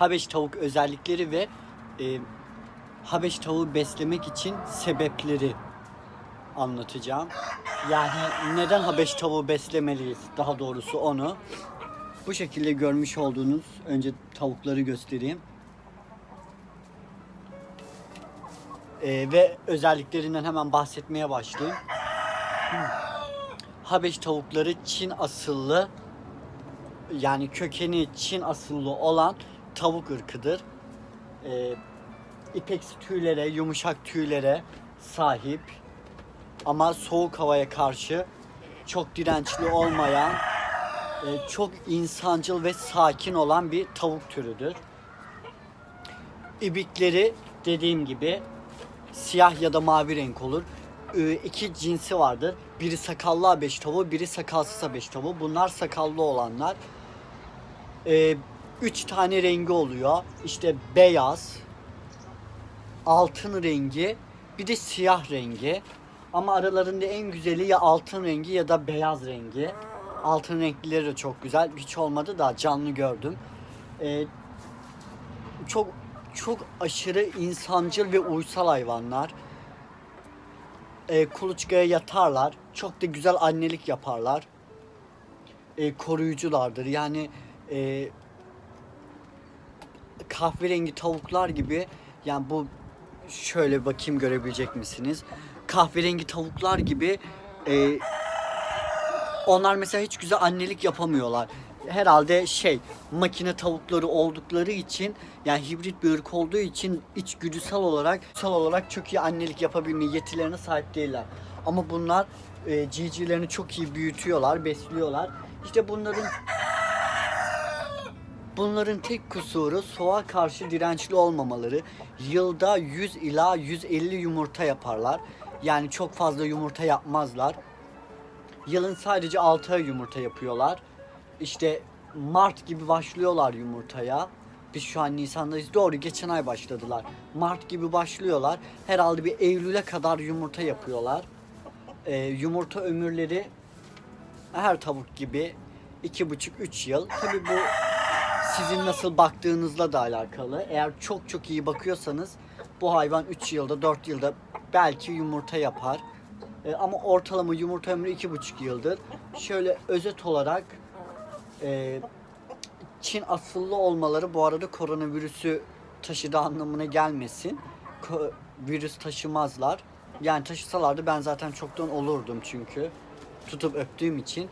Habeş tavuk özellikleri ve e, Habeş tavuğu beslemek için sebepleri anlatacağım. Yani neden Habeş tavuğu beslemeliyiz daha doğrusu onu. Bu şekilde görmüş olduğunuz önce tavukları göstereyim. Ee, ve özelliklerinden hemen bahsetmeye başlayayım. Habeş tavukları Çin asıllı yani kökeni Çin asıllı olan tavuk ırkıdır. Ee, ipeksi tüylere, yumuşak tüylere sahip ama soğuk havaya karşı çok dirençli olmayan, e, çok insancıl ve sakin olan bir tavuk türüdür. İbikleri dediğim gibi siyah ya da mavi renk olur. Ee, iki cinsi vardır. Biri sakallı abeş tavuğu, biri sakalsız abeş tavuğu. Bunlar sakallı olanlar. Ee, üç tane rengi oluyor. İşte beyaz, altın rengi, bir de siyah rengi. Ama aralarında en güzeli ya altın rengi ya da beyaz rengi. Altın renklileri de çok güzel. Hiç olmadı da canlı gördüm. Ee, çok çok aşırı insancıl ve uysal hayvanlar. Ee, kuluçkaya yatarlar. Çok da güzel annelik yaparlar. Ee, koruyuculardır. Yani e, kahverengi tavuklar gibi yani bu şöyle bakayım görebilecek misiniz? Kahverengi tavuklar gibi e, onlar mesela hiç güzel annelik yapamıyorlar. Herhalde şey makine tavukları oldukları için yani hibrit bir ırk olduğu için içgüdüsel olarak sal olarak çok iyi annelik yapabilme yetilerine sahip değiller. Ama bunlar e, civcivlerini çok iyi büyütüyorlar, besliyorlar. İşte bunların Bunların tek kusuru soğuğa karşı dirençli olmamaları. Yılda 100 ila 150 yumurta yaparlar. Yani çok fazla yumurta yapmazlar. Yılın sadece 6 ay yumurta yapıyorlar. İşte Mart gibi başlıyorlar yumurtaya. Biz şu an Nisan'dayız. Doğru geçen ay başladılar. Mart gibi başlıyorlar. Herhalde bir Eylül'e kadar yumurta yapıyorlar. Ee, yumurta ömürleri her tavuk gibi 2,5-3 yıl. Tabi bu sizin nasıl baktığınızla da alakalı. Eğer çok çok iyi bakıyorsanız bu hayvan 3 yılda 4 yılda belki yumurta yapar. E, ama ortalama yumurta ömrü 2,5 yıldır. Şöyle özet olarak e, Çin asıllı olmaları bu arada koronavirüsü taşıdığı anlamına gelmesin. Ko- virüs taşımazlar. Yani taşısalardı ben zaten çoktan olurdum çünkü. Tutup öptüğüm için.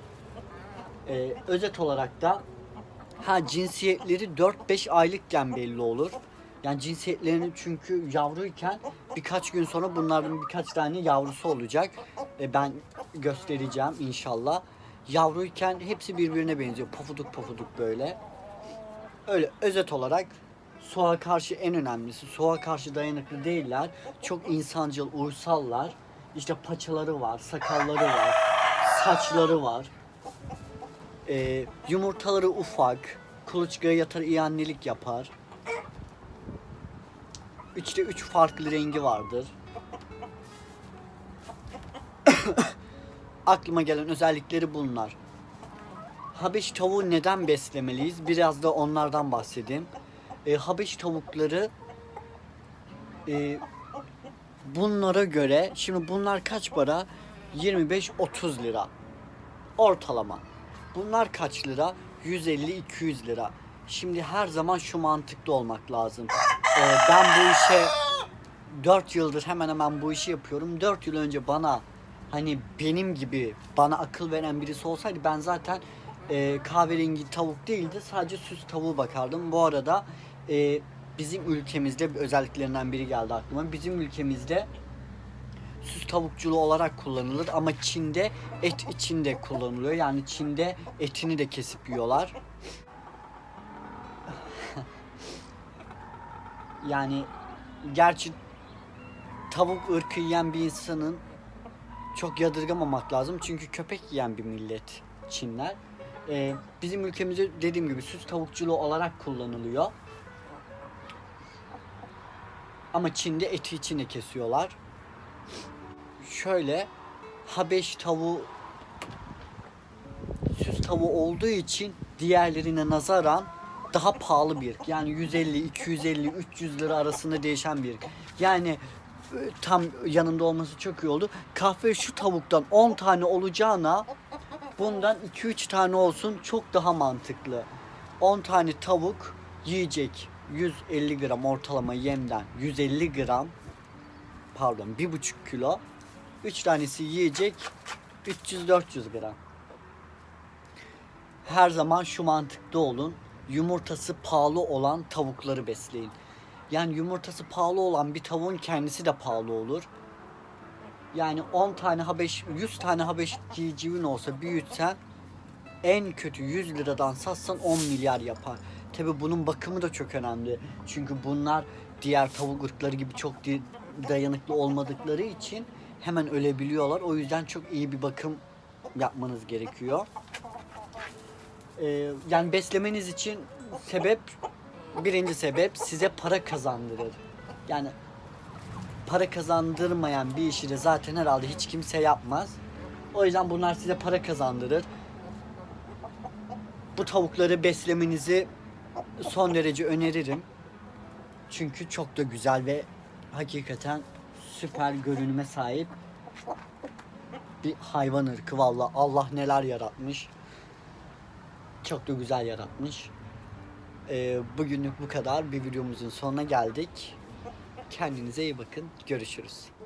E, özet olarak da Ha cinsiyetleri 4-5 aylıkken belli olur. Yani cinsiyetlerini çünkü yavruyken birkaç gün sonra bunların birkaç tane yavrusu olacak. E ben göstereceğim inşallah. Yavruyken hepsi birbirine benziyor. Pofuduk pofuduk böyle. Öyle özet olarak soğuğa karşı en önemlisi. Soğuğa karşı dayanıklı değiller. Çok insancıl, uysallar. İşte paçaları var, sakalları var, saçları var. Ee, yumurtaları ufak. Kuluçkaya yatar iyi annelik yapar. Üçte üç farklı rengi vardır. Aklıma gelen özellikleri bunlar. Habeş tavuğu neden beslemeliyiz? Biraz da onlardan bahsedeyim. Ee, Habeş tavukları e, bunlara göre şimdi bunlar kaç para? 25-30 lira. Ortalama. Bunlar kaç lira? 150-200 lira. Şimdi her zaman şu mantıklı olmak lazım. Ee, ben bu işe 4 yıldır hemen hemen bu işi yapıyorum. 4 yıl önce bana hani benim gibi bana akıl veren birisi olsaydı ben zaten e, kahverengi tavuk değildi sadece süs tavuğu bakardım. Bu arada e, bizim ülkemizde özelliklerinden biri geldi aklıma. Bizim ülkemizde süs tavukçuluğu olarak kullanılır ama Çin'de et içinde kullanılıyor. Yani Çin'de etini de kesip yiyorlar. yani gerçi tavuk ırkı yiyen bir insanın çok yadırgamamak lazım. Çünkü köpek yiyen bir millet Çinler. Ee, bizim ülkemizde dediğim gibi süs tavukçuluğu olarak kullanılıyor. Ama Çin'de eti içine kesiyorlar şöyle Habeş tavuğu süs tavuğu olduğu için diğerlerine nazaran daha pahalı bir. Yani 150, 250, 300 lira arasında değişen bir. Yani e, tam yanında olması çok iyi oldu. Kahve şu tavuktan 10 tane olacağına bundan 2-3 tane olsun çok daha mantıklı. 10 tane tavuk yiyecek 150 gram ortalama yemden 150 gram pardon 1,5 kilo 3 tanesi yiyecek 300-400 gram. Her zaman şu mantıkta olun. Yumurtası pahalı olan tavukları besleyin. Yani yumurtası pahalı olan bir tavuğun kendisi de pahalı olur. Yani 10 tane habeş, 100 tane habeş civcivin olsa büyütsen en kötü 100 liradan satsan 10 milyar yapar. Tabi bunun bakımı da çok önemli. Çünkü bunlar diğer tavuk ırkları gibi çok dayanıklı olmadıkları için hemen ölebiliyorlar. O yüzden çok iyi bir bakım yapmanız gerekiyor. Ee, yani beslemeniz için sebep birinci sebep size para kazandırır. Yani para kazandırmayan bir işi de zaten herhalde hiç kimse yapmaz. O yüzden bunlar size para kazandırır. Bu tavukları beslemenizi son derece öneririm. Çünkü çok da güzel ve hakikaten süper görünüme sahip bir hayvan ırkı valla Allah neler yaratmış. Çok da güzel yaratmış. Ee, bugünlük bu kadar. Bir videomuzun sonuna geldik. Kendinize iyi bakın. Görüşürüz.